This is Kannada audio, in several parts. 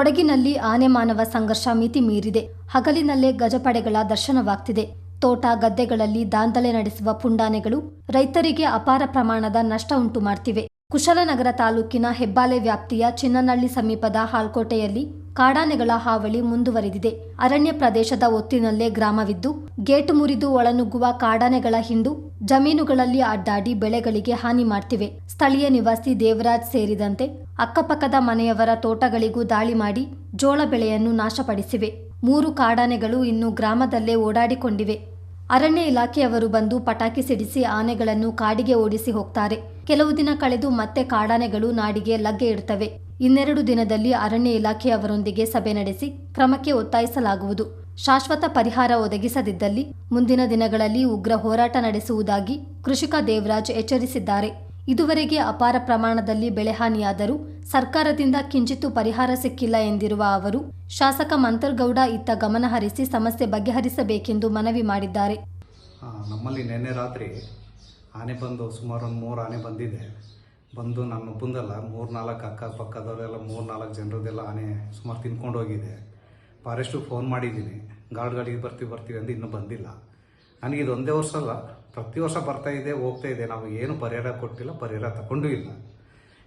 ಕೊಡಗಿನಲ್ಲಿ ಆನೆ ಮಾನವ ಸಂಘರ್ಷ ಮಿತಿ ಮೀರಿದೆ. ಹಗಲಿನಲ್ಲೇ ಗಜಪಡೆಗಳ ದರ್ಶನವಾಗ್ತಿದೆ. ತೋಟ ಗದ್ದೆಗಳಲ್ಲಿ ದಾಂಧಲೆ ನಡೆಸುವ ಪುಂಡಾನೆಗಳು ರೈತರಿಗೆ ಅಪಾರ ಪ್ರಮಾಣದ ನಷ್ಟ ಉಂಟು ಮಾಡ್ತಿವೆ. ಕುಶಲನಗರ ತಾಲೂಕಿನ ಹೆಬ್ಬಾಲೆ ವ್ಯಾಪ್ತಿಯ ಚಿನ್ನನಹಳ್ಳಿ ಸಮೀಪದ ಹಾಲ್ಕೋಟೆಯಲ್ಲಿ ಕಾಡಾನೆಗಳ ಹಾವಳಿ ಮುಂದುವರಿದಿದೆ. ಅರಣ್ಯ ಪ್ರದೇಶದ ಒತ್ತಿನಲ್ಲೇ ಗ್ರಾಮವಿದ್ದು, ಗೇಟು ಮುರಿದು ಒಳನುಗ್ಗುವ ಕಾಡಾನೆಗಳ ಹಿಂಡು ಜಮೀನುಗಳಲ್ಲಿ ಅಡ್ಡಾಡಿ ಬೆಳೆಗಳಿಗೆ ಹಾನಿ ಮಾಡ್ತಿವೆ. ಸ್ಥಳೀಯ ನಿವಾಸಿ ದೇವರಾಜ್ ಸೇರಿದಂತೆ ಅಕ್ಕಪಕ್ಕದ ಮನೆಯವರ ತೋಟಗಳಿಗೂ ದಾಳಿ ಮಾಡಿ ಜೋಳ ಬೆಳೆಯನ್ನು ನಾಶಪಡಿಸಿವೆ. ಮೂರು ಕಾಡಾನೆಗಳು ಇನ್ನು ಗ್ರಾಮದಲ್ಲೇ ಓಡಾಡಿಕೊಂಡಿವೆ. ಅರಣ್ಯ ಇಲಾಖೆಯವರು ಬಂದು ಪಟಾಕಿ ಸಿಡಿಸಿ ಆನೆಗಳನ್ನು ಕಾಡಿಗೆ ಓಡಿಸಿ ಹೋಗ್ತಾರೆ. ಕೆಲವು ದಿನ ಕಳೆದು ಮತ್ತೆ ಕಾಡಾನೆಗಳು ನಾಡಿಗೆ ಲಗ್ಗೆ ಇಡ್ತವೆ. ಇನ್ನೆರಡು ದಿನದಲ್ಲಿ ಅರಣ್ಯ ಇಲಾಖೆಯವರೊಂದಿಗೆ ಸಭೆ ನಡೆಸಿ ಕ್ರಮಕ್ಕೆ ಒತ್ತಾಯಿಸಲಾಗುವುದು. ಶಾಶ್ವತ ಪರಿಹಾರ ಒದಗಿಸದಿದ್ದಲ್ಲಿ ಮುಂದಿನ ದಿನಗಳಲ್ಲಿ ಉಗ್ರ ಹೋರಾಟ ನಡೆಸುವುದಾಗಿ ಕೃಷಿಕ ದೇವರಾಜ್ ಎಚ್ಚರಿಸಿದ್ದಾರೆ. ಇದುವರೆಗೆ ಅಪಾರ ಪ್ರಮಾಣದಲ್ಲಿ ಬೆಳೆಹಾನಿಯಾದರೂ ಸರ್ಕಾರದಿಂದ ಕಿಂಚಿತ್ತು ಪರಿಹಾರ ಸಿಕ್ಕಿಲ್ಲ ಎಂದಿರುವ ಅವರು, ಶಾಸಕ ಮಂತರ್ಗೌಡ ಇತ್ತ ಗಮನಹರಿಸಿ ಸಮಸ್ಯೆ ಬಗೆಹರಿಸಬೇಕೆಂದು ಮನವಿ ಮಾಡಿದ್ದಾರೆ. ನಮ್ಮಲ್ಲಿ ನಿನ್ನೆ ರಾತ್ರಿ ಆನೆ ಬಂದು ಸುಮಾರು ಒಂದು ಮೂರು ಆನೆ ಬಂದಿದೆ. ಬಂದು ನನ್ನ ಒಬ್ಬಂದಲ್ಲ ಮೂರು ನಾಲ್ಕು ಅಕ್ಕಪಕ್ಕದವರೆಲ್ಲ ಮೂರು ನಾಲ್ಕು ಜನರದೆಲ್ಲ ಆನೆ ಸುಮಾರು ತಿನ್ಕೊಂಡು ಹೋಗಿದೆ. ಫಾರೆಸ್ಟಿಗೆ ಫೋನ್ ಮಾಡಿದ್ದೀನಿ. ಗಾರ್ಡ್ಗಳಿಗೆ ಬರ್ತೀವಿ ಬರ್ತೀವಿ ಅಂತ ಇನ್ನೂ ಬಂದಿಲ್ಲ. ನನಗೆ ಇದು ಒಂದೇ ವರ್ಷ ಅಲ್ಲ, ಪ್ರತಿ ವರ್ಷ ಬರ್ತಾ ಇದೆ, ಹೋಗ್ತಾ ಇದೆ. ನಾವು ಏನು ಪರಿಹಾರ ಕೊಟ್ಟಿಲ್ಲ, ಪರಿಹಾರ ತಗೊಂಡೂ ಇಲ್ಲ.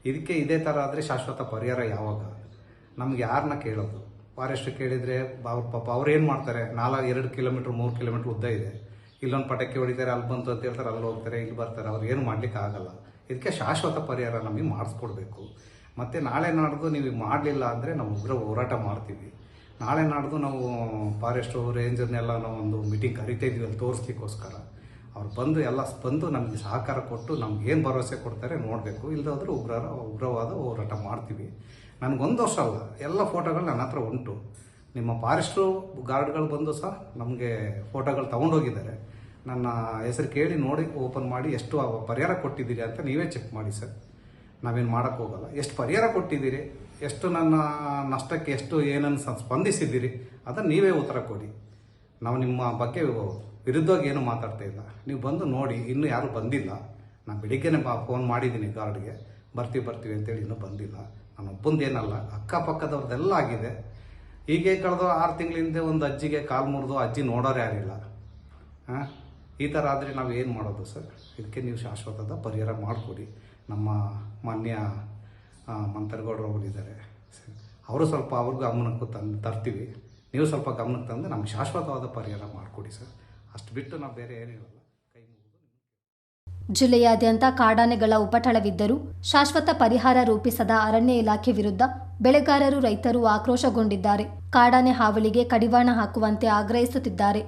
ಇದಕ್ಕೆ ಇದೇ ಥರ ಆದರೆ ಶಾಶ್ವತ ಪರಿಹಾರ ಯಾವಾಗ? ನಮ್ಗೆ ಯಾರನ್ನ ಕೇಳೋದು? ಫಾರೆಸ್ಟ್ ಕೇಳಿದರೆ ಅವ್ರ ಪಾಪ ಅವ್ರು ಏನು ಮಾಡ್ತಾರೆ? ನಾಲ್ಕು, ಎರಡು ಕಿಲೋಮೀಟ್ರ್, ಮೂರು ಕಿಲೋಮೀಟ್ರ್ ಉದ್ದ ಇದೆ. ಇಲ್ಲೊಂದು ಪಟಾಕಿ ಹೊಡಿತಾರೆ, ಅಲ್ಲಿ ಬಂತು ಅಂತ ಹೇಳ್ತಾರೆ, ಅಲ್ಲಿ ಹೋಗ್ತಾರೆ, ಇಲ್ಲಿ ಬರ್ತಾರೆ. ಅವ್ರು ಏನು ಮಾಡಲಿಕ್ಕೆ ಆಗಲ್ಲ ಇದಕ್ಕೆ ಶಾಶ್ವತ ಪರಿಹಾರ ನಮಗೆ ಮಾಡಿಸ್ಕೊಡ್ಬೇಕು. ಮತ್ತು ನಾಳೆ ನಾಡ್ದು ನೀವು ಮಾಡಲಿಲ್ಲ ಅಂದರೆ ನಾವು ಉಗ್ರ ಹೋರಾಟ ಮಾಡ್ತೀವಿ. ನಾಳೆ ನಾಡ್ದು ನಾವು ಫಾರೆಸ್ಟ್ ರೇಂಜರ್ನೆಲ್ಲ ನಾವು ಒಂದು ಮೀಟಿಂಗ್ ಕರಿತಾ ಇದ್ವಿ ಅಲ್ಲಿ ತೋರಿಸ್ಲಿಕ್ಕೋಸ್ಕರ. ಅವ್ರು ಬಂದು ಎಲ್ಲ ಬಂದು ನಮಗೆ ಸಹಕಾರ ಕೊಟ್ಟು ನಮ್ಗೆ ಏನು ಭರವಸೆ ಕೊಡ್ತಾರೆ ನೋಡಬೇಕು. ಇಲ್ಲದಾದರೂ ಉಗ್ರರ ಉಗ್ರವಾದ ಹೋರಾಟ ಮಾಡ್ತೀವಿ. ನನಗೊಂದು ವರ್ಷ ಅಲ್ಲ, ಎಲ್ಲ ಫೋಟೋಗಳು ನನ್ನ ಹತ್ರ ಉಂಟು. ನಿಮ್ಮ ಫಾರೆಸ್ಟ್ರು ಗಾರ್ಡ್ಗಳು ಬಂದು ಸಹ ನಮಗೆ ಫೋಟೋಗಳು ತೊಗೊಂಡೋಗಿದ್ದಾರೆ. ನನ್ನ ಹೆಸರು ಕೇಳಿ ನೋಡಿ ಓಪನ್ ಮಾಡಿ ಎಷ್ಟು ಪರಿಹಾರ ಕೊಟ್ಟಿದ್ದೀರಿ ಅಂತ ನೀವೇ ಚೆಕ್ ಮಾಡಿ ಸರ್. ನಾವೇನು ಮಾಡೋಕ್ಕೆ ಹೋಗಲ್ಲ. ಎಷ್ಟು ಪರಿಹಾರ ಕೊಟ್ಟಿದ್ದೀರಿ? ಎಷ್ಟು ನನ್ನ ನಷ್ಟಕ್ಕೆ ಎಷ್ಟು ಏನನ್ನು ಸ್ಪಂದಿಸಿದ್ದೀರಿ? ಅದನ್ನು ನೀವೇ ಉತ್ತರ ಕೊಡಿ. ನಾವು ನಿಮ್ಮ ಬಗ್ಗೆ ವಿರುದ್ಧವಾಗಿ ಏನು ಮಾತಾಡ್ತಾ ಇಲ್ಲ. ನೀವು ಬಂದು ನೋಡಿ, ಇನ್ನೂ ಯಾರೂ ಬಂದಿಲ್ಲ. ನಾನು ಬೆಳಿಗ್ಗೆನೆ ಬಾ ಫೋನ್ ಮಾಡಿದ್ದೀನಿ ಗಾರ್ಡ್ಗೆ ಬರ್ತೀವಿ ಬರ್ತೀವಿ ಅಂತೇಳಿ ಇನ್ನೂ ಬಂದಿಲ್ಲ. ನಾನು ಒಬ್ಬಂದೇನಲ್ಲ, ಅಕ್ಕಪಕ್ಕದವ್ರದ್ದೆಲ್ಲ ಆಗಿದೆ. ಹೀಗೆ ಕಳೆದ ಆರು ತಿಂಗಳಿಂದ ಒಂದು ಅಜ್ಜಿಗೆ ಕಾಲು ಮುರಿದು ಅಜ್ಜಿ ನೋಡೋರು ಯಾರಿಲ್ಲ. ಹಾಂ? ಈ ಥರ ಆದರೆ ನಾವು ಏನು ಮಾಡೋದು ಸರ್? ಇದಕ್ಕೆ ನೀವು ಶಾಶ್ವತದ ಪರಿಹಾರ ಮಾಡಿಕೊಡಿ. ನಮ್ಮ ಮಾನ್ಯ ಆ, ಮಂತರಗೌಡರು ಅವರಿದ್ದಾರೆ ಅವರು ಸ್ವಲ್ಪ ಅವ್ರ ಗಮನಕ್ಕೂ ತಂದು ತರ್ತೀವಿ. ನೀವು ಸ್ವಲ್ಪ ಗಮನಕ್ಕೆ ತಂದು ನಮ್ಗೆ ಶಾಶ್ವತವಾದ ಪರಿಹಾರ ಮಾಡಿಕೊಡಿ ಸರ್. ಅಷ್ಟು ಬಿಟ್ಟು ನಾವು ಬೇರೆ ಏನೂ ಜಿಲ್ಲೆಯಾದ್ಯಂತ ಕಾಡಾನೆಗಳ ಉಪಟಳವಿದ್ದರೂ ಶಾಶ್ವತ ಪರಿಹಾರ ರೂಪಿಸದ ಅರಣ್ಯ ಇಲಾಖೆ ವಿರುದ್ಧ ಬೆಳೆಗಾರರು ರೈತರು ಆಕ್ರೋಶಗೊಂಡಿದ್ದಾರೆ. ಕಾಡಾನೆ ಹಾವಳಿಗೆ ಕಡಿವಾಣ ಹಾಕುವಂತೆ ಆಗ್ರಹಿಸುತ್ತಿದ್ದಾರೆ.